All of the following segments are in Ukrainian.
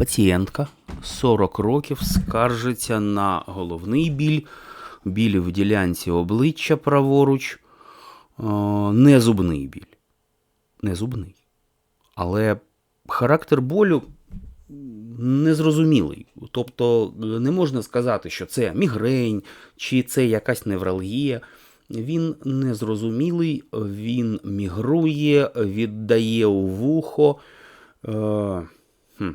Пацієнтка 40 років скаржиться на головний біль, біль в ділянці обличчя праворуч, е, не зубний біль. Не зубний. Але характер болю незрозумілий. Тобто е, не можна сказати, що це мігрень чи це якась невралгія. Він незрозумілий, він мігрує, віддає у вухо. Е, хм.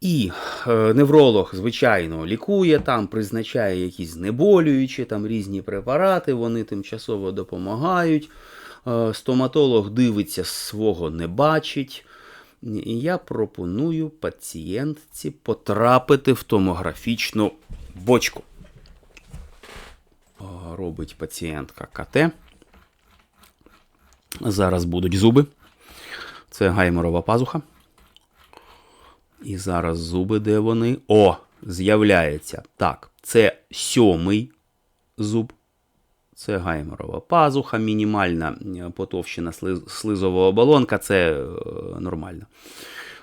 І е, невролог, звичайно, лікує там, призначає якісь знеболюючі, там різні препарати, вони тимчасово допомагають. Е, стоматолог дивиться, свого не бачить. І я пропоную пацієнтці потрапити в томографічну бочку. Е, Робить пацієнтка КТ. Зараз будуть зуби. Це гайморова пазуха. І зараз зуби, де вони? О, з'являється. Так, це сьомий зуб. Це гайморова пазуха, мінімальна е, потовщена слиз- слизова оболонка, це е, нормально.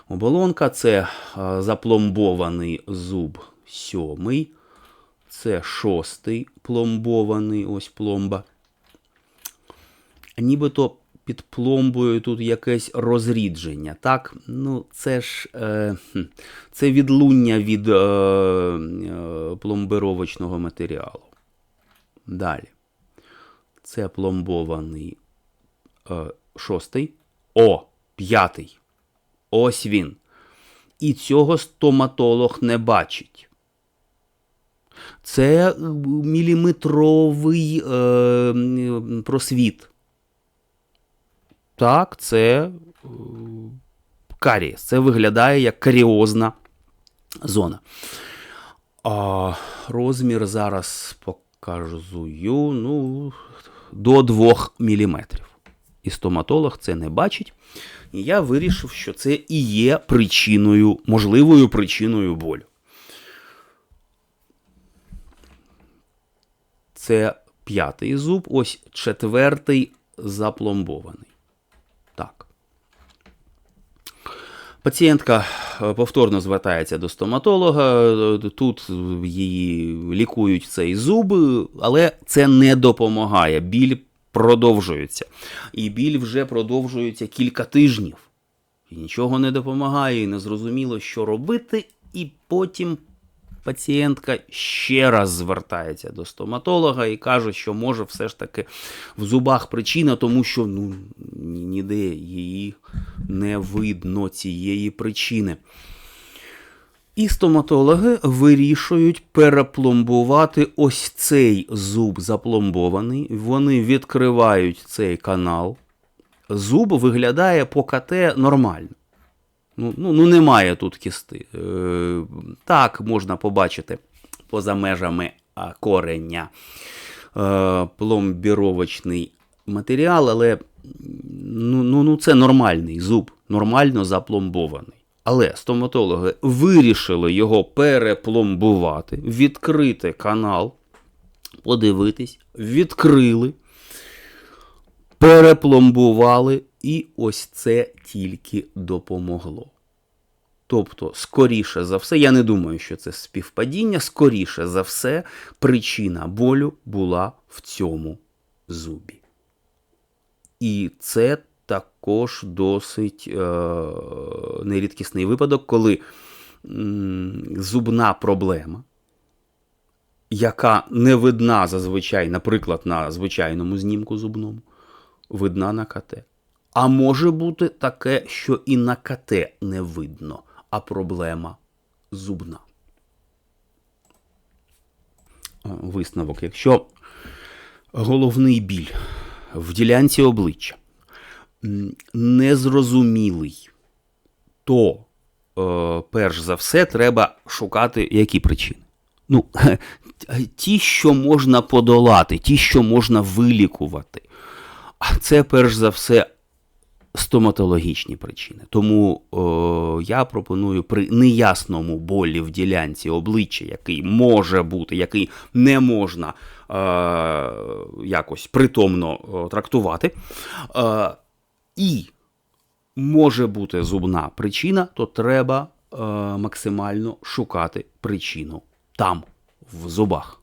Оболонка це е, запломбований зуб сьомий. Це шостий пломбований, ось пломба. Нібито під пломбою тут якесь розрідження. Так, ну це ж е, це відлуння від е, е, пломбировочного матеріалу. Далі. Це пломбований е, шостий. О, п'ятий. Ось він. І цього стоматолог не бачить. Це е, міліметровий е, просвіт. Так, це е, карієс. Це виглядає як каріозна зона. А, розмір зараз показую ну, до 2 мм. І стоматолог це не бачить. І я вирішив, що це і є причиною, можливою причиною болю. Це п'ятий зуб, ось четвертий запломбований. Так. Пацієнтка е, повторно звертається до стоматолога. е, Тут її лікують цей зуб, але це не допомагає. Біль продовжується. І біль вже продовжується кілька тижнів. І нічого не допомагає, і не зрозуміло, що робити. І потім пацієнтка ще раз звертається до стоматолога і каже, що може все ж таки в зубах причина, тому що ну, ніде її не видно цієї причини. І стоматологи вирішують перепломбувати ось цей зуб запломбований. Вони відкривають цей канал. Зуб виглядає по КТ нормально. Ну, ну, ну немає тут кісти. Е, так, можна побачити поза межами а, кореня е, пломбіровочний матеріал, але ну, ну, ну, це нормальний зуб, нормально запломбований. Але стоматологи вирішили його перепломбувати, відкрити канал, подивитись, відкрили, перепломбували, і ось це тільки допомогло. Тобто, скоріше за все, я не думаю, що це співпадіння, скоріше за все, причина болю була в цьому зубі. І це також досить е, нерідкісний випадок, коли м, зубна проблема, яка не видна зазвичай, наприклад, на звичайному знімку зубному, видна на КТ. А може бути таке, що і на КТ не видно, а проблема зубна. Висновок. Якщо головний біль в ділянці обличчя незрозумілий, то е, перш за все треба шукати які причини. Ну, ті, що можна подолати, ті, що можна вилікувати. А це перш за все стоматологічні причини. Тому о, я пропоную при неясному болі в ділянці обличчя, який може бути, який не можна е, якось притомно трактувати, е, і може бути зубна причина, то треба е, максимально шукати причину там, в зубах.